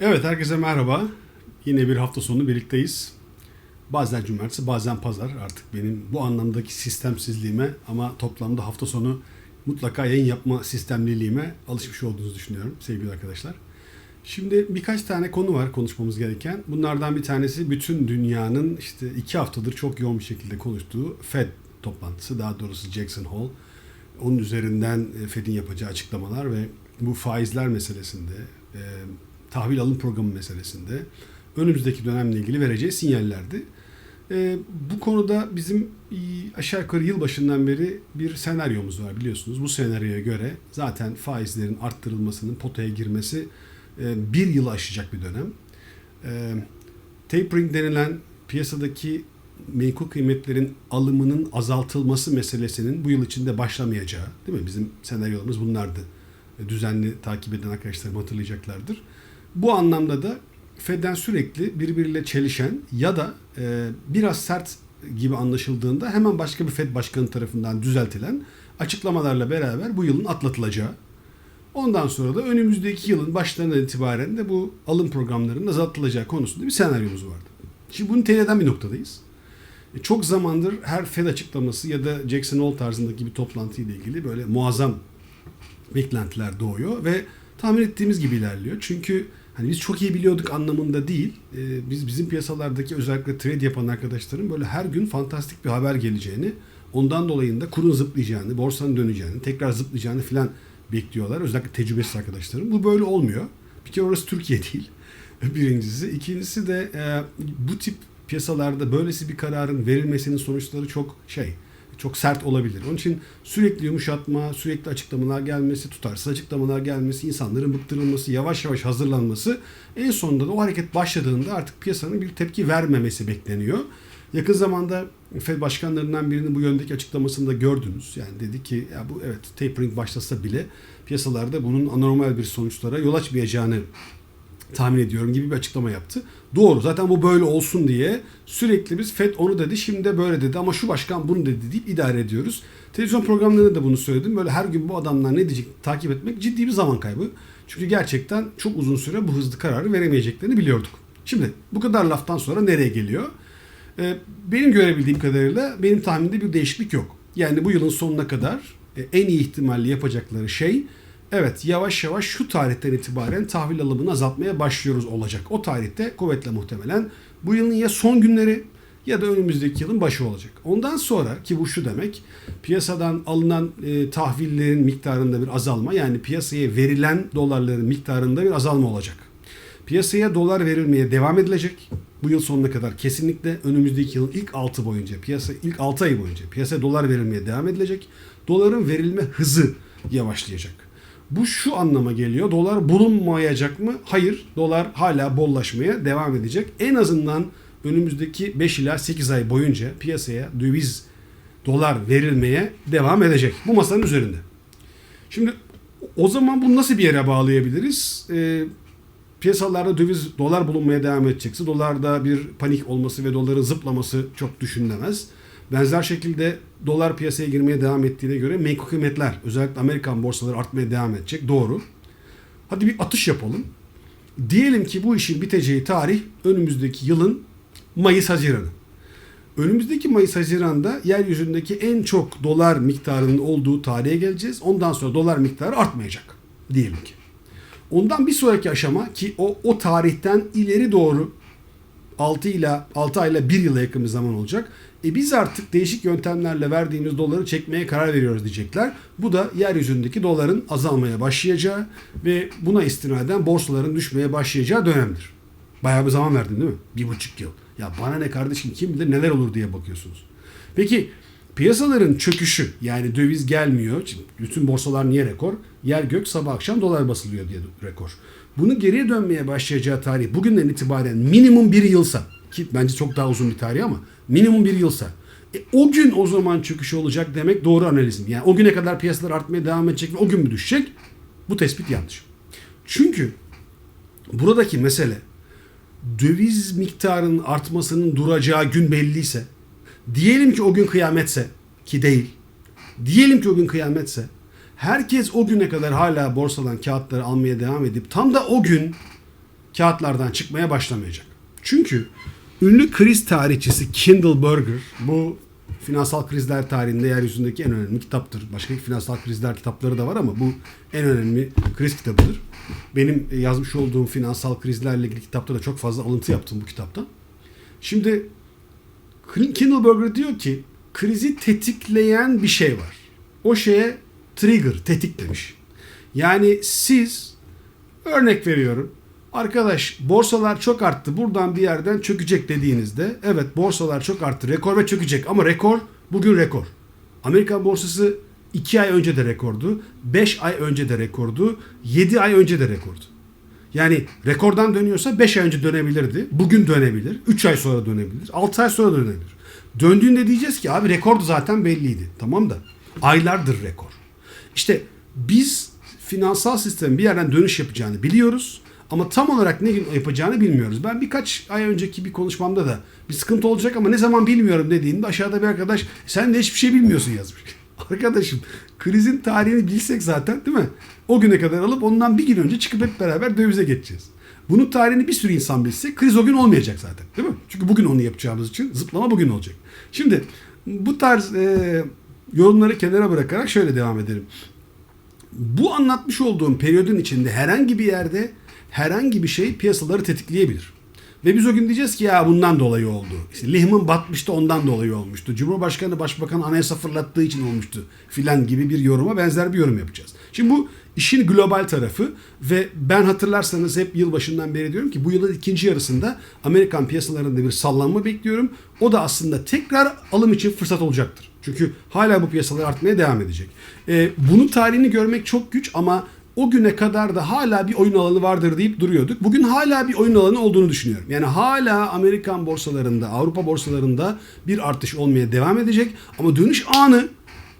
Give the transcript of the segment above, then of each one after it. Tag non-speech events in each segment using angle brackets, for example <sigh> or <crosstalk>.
Evet herkese merhaba. Yine bir hafta sonu birlikteyiz. Bazen cumartesi bazen pazar artık benim bu anlamdaki sistemsizliğime ama toplamda hafta sonu mutlaka yayın yapma sistemliliğime alışmış olduğunuzu düşünüyorum sevgili arkadaşlar. Şimdi birkaç tane konu var konuşmamız gereken. Bunlardan bir tanesi bütün dünyanın işte iki haftadır çok yoğun bir şekilde konuştuğu Fed toplantısı. Daha doğrusu Jackson Hole. Onun üzerinden e, Fed'in yapacağı açıklamalar ve bu faizler meselesinde, e, tahvil alım programı meselesinde önümüzdeki dönemle ilgili vereceği sinyallerdi. E, bu konuda bizim aşağı yukarı yılbaşından beri bir senaryomuz var biliyorsunuz. Bu senaryoya göre zaten faizlerin arttırılmasının potaya girmesi e, bir yılı aşacak bir dönem. E, tapering denilen piyasadaki menkul kıymetlerin alımının azaltılması meselesinin bu yıl içinde başlamayacağı, değil mi? Bizim senaryolarımız bunlardı. E, Düzenli takip eden arkadaşlarım hatırlayacaklardır. Bu anlamda da Fed'den sürekli birbiriyle çelişen ya da e, biraz sert gibi anlaşıldığında hemen başka bir Fed başkanı tarafından düzeltilen açıklamalarla beraber bu yılın atlatılacağı. Ondan sonra da önümüzdeki yılın başlarından itibaren de bu alım programlarının azaltılacağı konusunda bir senaryomuz vardı. Şimdi bunu eden bir noktadayız. E, Çok zamandır her Fed açıklaması ya da Jackson Hole tarzındaki bir toplantı ile ilgili böyle muazzam beklentiler doğuyor ve tahmin ettiğimiz gibi ilerliyor. Çünkü hani biz çok iyi biliyorduk anlamında değil. Ee, biz bizim piyasalardaki özellikle trade yapan arkadaşların böyle her gün fantastik bir haber geleceğini, ondan dolayı da kurun zıplayacağını, borsanın döneceğini, tekrar zıplayacağını filan bekliyorlar. Özellikle tecrübesiz arkadaşlarım. Bu böyle olmuyor. Bir kere orası Türkiye değil. <laughs> Birincisi. İkincisi de e, bu tip piyasalarda böylesi bir kararın verilmesinin sonuçları çok şey, çok sert olabilir. Onun için sürekli yumuşatma, sürekli açıklamalar gelmesi, tutarsız açıklamalar gelmesi, insanların bıktırılması, yavaş yavaş hazırlanması en sonunda da o hareket başladığında artık piyasanın bir tepki vermemesi bekleniyor. Yakın zamanda Fed başkanlarından birinin bu yöndeki açıklamasını da gördünüz. Yani dedi ki ya bu evet tapering başlasa bile piyasalarda bunun anormal bir sonuçlara yol açmayacağını tahmin ediyorum gibi bir açıklama yaptı. Doğru zaten bu böyle olsun diye sürekli biz FED onu dedi şimdi de böyle dedi ama şu başkan bunu dedi deyip idare ediyoruz. Televizyon programlarında da bunu söyledim. Böyle her gün bu adamlar ne diyecek takip etmek ciddi bir zaman kaybı. Çünkü gerçekten çok uzun süre bu hızlı kararı veremeyeceklerini biliyorduk. Şimdi bu kadar laftan sonra nereye geliyor? Ee, benim görebildiğim kadarıyla benim tahminimde bir değişiklik yok. Yani bu yılın sonuna kadar e, en iyi ihtimalle yapacakları şey Evet yavaş yavaş şu tarihten itibaren tahvil alımını azaltmaya başlıyoruz olacak. O tarihte kuvvetle muhtemelen bu yılın ya son günleri ya da önümüzdeki yılın başı olacak. Ondan sonra ki bu şu demek piyasadan alınan e, tahvillerin miktarında bir azalma yani piyasaya verilen dolarların miktarında bir azalma olacak. Piyasaya dolar verilmeye devam edilecek. Bu yıl sonuna kadar kesinlikle önümüzdeki yılın ilk 6 boyunca piyasa ilk 6 ay boyunca piyasaya dolar verilmeye devam edilecek. Doların verilme hızı yavaşlayacak. Bu şu anlama geliyor. Dolar bulunmayacak mı? Hayır. Dolar hala bollaşmaya devam edecek. En azından önümüzdeki 5 ila 8 ay boyunca piyasaya döviz dolar verilmeye devam edecek. Bu masanın üzerinde. Şimdi o zaman bunu nasıl bir yere bağlayabiliriz? Ee, piyasalarda döviz dolar bulunmaya devam edecekse dolarda bir panik olması ve doların zıplaması çok düşünülemez. Benzer şekilde dolar piyasaya girmeye devam ettiğine göre menkul kıymetler özellikle Amerikan borsaları artmaya devam edecek. Doğru. Hadi bir atış yapalım. Diyelim ki bu işin biteceği tarih önümüzdeki yılın Mayıs-Haziranı. Önümüzdeki Mayıs-Haziran'da yeryüzündeki en çok dolar miktarının olduğu tarihe geleceğiz. Ondan sonra dolar miktarı artmayacak diyelim ki. Ondan bir sonraki aşama ki o o tarihten ileri doğru 6 ile 6 ayla 1 yıla yakın bir zaman olacak. E biz artık değişik yöntemlerle verdiğimiz doları çekmeye karar veriyoruz diyecekler. Bu da yeryüzündeki doların azalmaya başlayacağı ve buna istinaden borsaların düşmeye başlayacağı dönemdir. Bayağı bir zaman verdin değil mi? Bir buçuk yıl. Ya bana ne kardeşim kim bilir neler olur diye bakıyorsunuz. Peki piyasaların çöküşü yani döviz gelmiyor. Şimdi bütün borsalar niye rekor? Yer gök sabah akşam dolar basılıyor diye rekor. Bunu geriye dönmeye başlayacağı tarih bugünden itibaren minimum bir yılsa ki bence çok daha uzun bir tarih ama minimum bir yılsa e, o gün o zaman çöküş olacak demek doğru analizm. Yani o güne kadar piyasalar artmaya devam edecek ve o gün mü düşecek? Bu tespit yanlış. Çünkü buradaki mesele döviz miktarının artmasının duracağı gün belliyse diyelim ki o gün kıyametse ki değil diyelim ki o gün kıyametse herkes o güne kadar hala borsadan kağıtları almaya devam edip tam da o gün kağıtlardan çıkmaya başlamayacak. Çünkü ünlü kriz tarihçisi Kindle Berger bu finansal krizler tarihinde yeryüzündeki en önemli kitaptır. Başka finansal krizler kitapları da var ama bu en önemli kriz kitabıdır. Benim yazmış olduğum finansal krizlerle ilgili kitapta da çok fazla alıntı yaptım bu kitaptan. Şimdi Kindle Berger diyor ki krizi tetikleyen bir şey var. O şeye trigger, tetik demiş. Yani siz örnek veriyorum. Arkadaş borsalar çok arttı. Buradan bir yerden çökecek dediğinizde evet borsalar çok arttı. Rekor ve çökecek ama rekor bugün rekor. Amerikan borsası 2 ay önce de rekordu. 5 ay önce de rekordu. 7 ay önce de rekordu. Yani rekordan dönüyorsa 5 ay önce dönebilirdi. Bugün dönebilir. 3 ay sonra dönebilir. 6 ay sonra dönebilir. Döndüğünde diyeceğiz ki abi rekordu zaten belliydi. Tamam da aylardır rekor. İşte biz finansal sistemin bir yerden dönüş yapacağını biliyoruz. Ama tam olarak ne yapacağını bilmiyoruz. Ben birkaç ay önceki bir konuşmamda da bir sıkıntı olacak ama ne zaman bilmiyorum dediğimde aşağıda bir arkadaş sen de hiçbir şey bilmiyorsun yazmış. <laughs> Arkadaşım krizin tarihini bilsek zaten değil mi? O güne kadar alıp ondan bir gün önce çıkıp hep beraber dövize geçeceğiz. Bunun tarihini bir sürü insan bilse kriz o gün olmayacak zaten değil mi? Çünkü bugün onu yapacağımız için zıplama bugün olacak. Şimdi bu tarz e, yorumları kenara bırakarak şöyle devam edelim. Bu anlatmış olduğum periyodun içinde herhangi bir yerde herhangi bir şey piyasaları tetikleyebilir. Ve biz o gün diyeceğiz ki ya bundan dolayı oldu. İşte Lehman batmıştı ondan dolayı olmuştu. Cumhurbaşkanı başbakan anayasa fırlattığı için olmuştu filan gibi bir yoruma benzer bir yorum yapacağız. Şimdi bu işin global tarafı ve ben hatırlarsanız hep yılbaşından beri diyorum ki bu yılın ikinci yarısında Amerikan piyasalarında bir sallanma bekliyorum. O da aslında tekrar alım için fırsat olacaktır. Çünkü hala bu piyasalar artmaya devam edecek. Ee, bunun tarihini görmek çok güç ama o güne kadar da hala bir oyun alanı vardır deyip duruyorduk. Bugün hala bir oyun alanı olduğunu düşünüyorum. Yani hala Amerikan borsalarında, Avrupa borsalarında bir artış olmaya devam edecek. Ama dönüş anı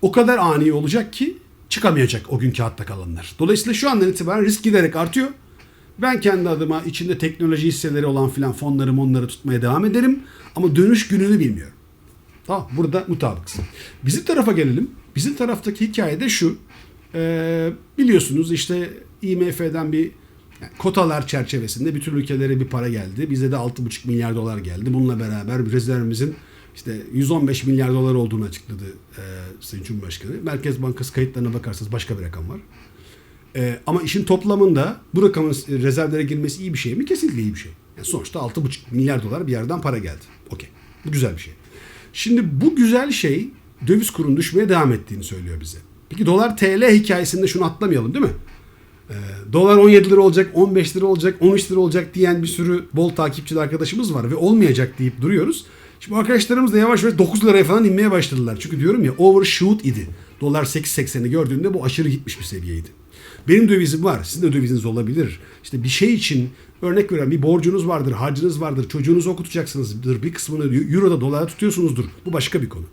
o kadar ani olacak ki çıkamayacak o gün kağıtta kalanlar. Dolayısıyla şu andan itibaren risk giderek artıyor. Ben kendi adıma içinde teknoloji hisseleri olan filan fonları monları tutmaya devam ederim. Ama dönüş gününü bilmiyorum. Tamam burada mutabıksın. Bizim tarafa gelelim. Bizim taraftaki hikaye de şu. Ee, biliyorsunuz işte IMF'den bir yani kotalar çerçevesinde bütün ülkelere bir para geldi. Bize de 6,5 milyar dolar geldi. Bununla beraber rezervimizin işte 115 milyar dolar olduğunu açıkladı e, Sayın Cumhurbaşkanı. Merkez Bankası kayıtlarına bakarsanız başka bir rakam var. E, ama işin toplamında bu rakamın rezervlere girmesi iyi bir şey mi? Kesinlikle iyi bir şey. Yani sonuçta 6,5 milyar dolar bir yerden para geldi. Okey. Bu güzel bir şey. Şimdi bu güzel şey döviz kurunun düşmeye devam ettiğini söylüyor bize. Peki dolar TL hikayesinde şunu atlamayalım değil mi? Ee, dolar 17 lira olacak, 15 lira olacak, 13 lira olacak diyen bir sürü bol takipçili arkadaşımız var ve olmayacak deyip duruyoruz. Şimdi arkadaşlarımız da yavaş yavaş 9 liraya falan inmeye başladılar. Çünkü diyorum ya overshoot idi. Dolar 8.80'i gördüğünde bu aşırı gitmiş bir seviyeydi. Benim dövizim var. Sizin de döviziniz olabilir. İşte bir şey için örnek veren bir borcunuz vardır, harcınız vardır, çocuğunuzu okutacaksınızdır. Bir kısmını Euro'da dolara tutuyorsunuzdur. Bu başka bir konu.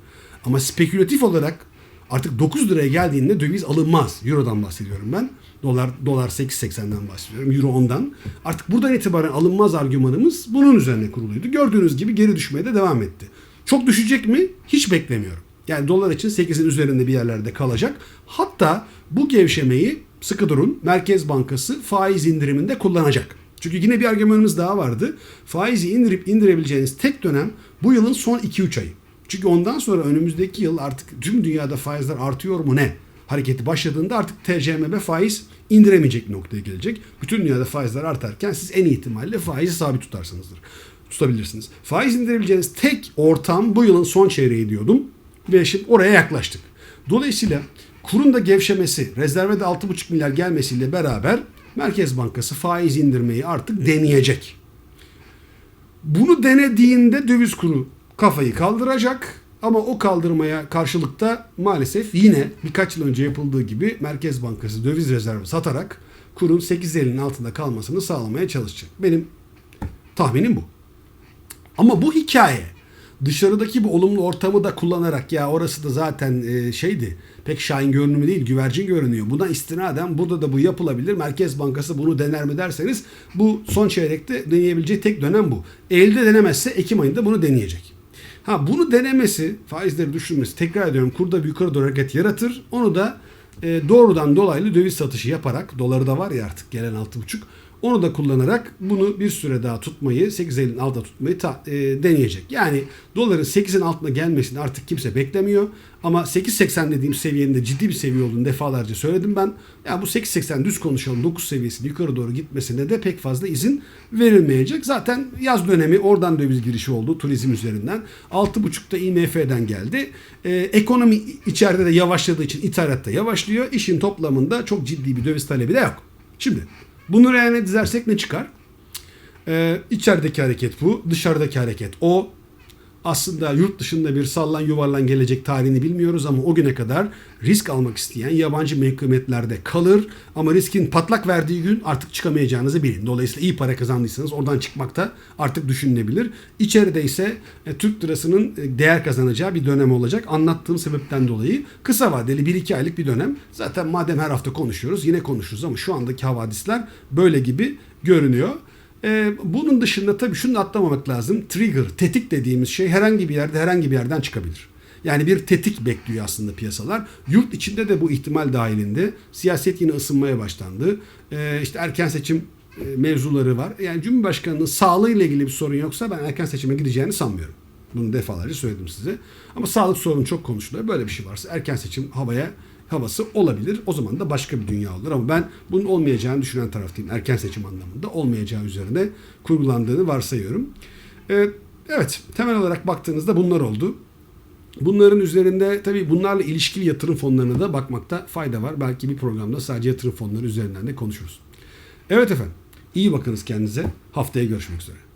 Ama spekülatif olarak artık 9 liraya geldiğinde döviz alınmaz. Euro'dan bahsediyorum ben. Dolar dolar 8.80'den bahsediyorum. Euro 10'dan. Artık buradan itibaren alınmaz argümanımız bunun üzerine kuruluydu. Gördüğünüz gibi geri düşmeye de devam etti. Çok düşecek mi? Hiç beklemiyorum. Yani dolar için 8'in üzerinde bir yerlerde kalacak. Hatta bu gevşemeyi sıkı durun Merkez Bankası faiz indiriminde kullanacak. Çünkü yine bir argümanımız daha vardı. Faizi indirip indirebileceğiniz tek dönem bu yılın son 2-3 ayı. Çünkü ondan sonra önümüzdeki yıl artık tüm dünyada faizler artıyor mu ne? Hareketi başladığında artık TCMB faiz indiremeyecek noktaya gelecek. Bütün dünyada faizler artarken siz en ihtimalle faizi sabit tutarsınızdır. Tutabilirsiniz. Faiz indirebileceğiniz tek ortam bu yılın son çeyreği diyordum. Ve şimdi oraya yaklaştık. Dolayısıyla kurun da gevşemesi, rezerve de 6,5 milyar gelmesiyle beraber Merkez Bankası faiz indirmeyi artık deneyecek. Bunu denediğinde döviz kuru kafayı kaldıracak ama o kaldırmaya karşılıkta maalesef yine birkaç yıl önce yapıldığı gibi Merkez Bankası döviz rezervi satarak kurun 8.50'nin altında kalmasını sağlamaya çalışacak. Benim tahminim bu. Ama bu hikaye dışarıdaki bu olumlu ortamı da kullanarak ya orası da zaten e, şeydi pek şahin görünümü değil güvercin görünüyor. Buna istinaden burada da bu yapılabilir. Merkez Bankası bunu dener mi derseniz bu son çeyrekte deneyebileceği tek dönem bu. Eylül'de denemezse Ekim ayında bunu deneyecek. Ha bunu denemesi, faizleri düşürmesi, tekrar ediyorum kurda yukarı doğru hareket yaratır. Onu da e, doğrudan dolaylı döviz satışı yaparak, doları da var ya artık gelen 6,5. Onu da kullanarak bunu bir süre daha tutmayı, 8.50'nin altında tutmayı ta- e, deneyecek. Yani doların 8'in altına gelmesini artık kimse beklemiyor. Ama 8.80 dediğim seviyenin de ciddi bir seviye olduğunu defalarca söyledim ben. Ya bu 8.80 düz konuşalım 9 seviyesinin yukarı doğru gitmesine de pek fazla izin verilmeyecek. Zaten yaz dönemi oradan döviz girişi oldu turizm üzerinden. 6.5'da IMF'den geldi. Ee, ekonomi içeride de yavaşladığı için ithalatta yavaşlıyor. İşin toplamında çok ciddi bir döviz talebi de yok. Şimdi bunu reyne dizersek ne çıkar? Ee, içerideki hareket bu, dışarıdaki hareket o. Aslında yurt dışında bir sallan yuvarlan gelecek tarihini bilmiyoruz ama o güne kadar risk almak isteyen yabancı mevkimetlerde kalır. Ama riskin patlak verdiği gün artık çıkamayacağınızı bilin. Dolayısıyla iyi para kazandıysanız oradan çıkmakta artık düşünülebilir. İçeride ise e, Türk lirasının e, değer kazanacağı bir dönem olacak. Anlattığım sebepten dolayı kısa vadeli 1-2 aylık bir dönem. Zaten madem her hafta konuşuyoruz yine konuşuruz ama şu andaki havadisler böyle gibi görünüyor. Ee, bunun dışında tabii şunu atlamamak lazım. Trigger, tetik dediğimiz şey herhangi bir yerde herhangi bir yerden çıkabilir. Yani bir tetik bekliyor aslında piyasalar. Yurt içinde de bu ihtimal dahilinde siyaset yine ısınmaya başlandı. Ee, işte erken seçim e, mevzuları var. Yani Cumhurbaşkanı'nın sağlığıyla ilgili bir sorun yoksa ben erken seçime gideceğini sanmıyorum. Bunu defalarca söyledim size. Ama sağlık sorunu çok konuşuluyor. Böyle bir şey varsa erken seçim havaya havası olabilir. O zaman da başka bir dünya olur. Ama ben bunun olmayacağını düşünen taraftayım. Erken seçim anlamında olmayacağı üzerine kurgulandığını varsayıyorum. Ee, evet temel olarak baktığınızda bunlar oldu. Bunların üzerinde tabii bunlarla ilişkili yatırım fonlarına da bakmakta fayda var. Belki bir programda sadece yatırım fonları üzerinden de konuşuruz. Evet efendim. İyi bakınız kendinize. Haftaya görüşmek üzere.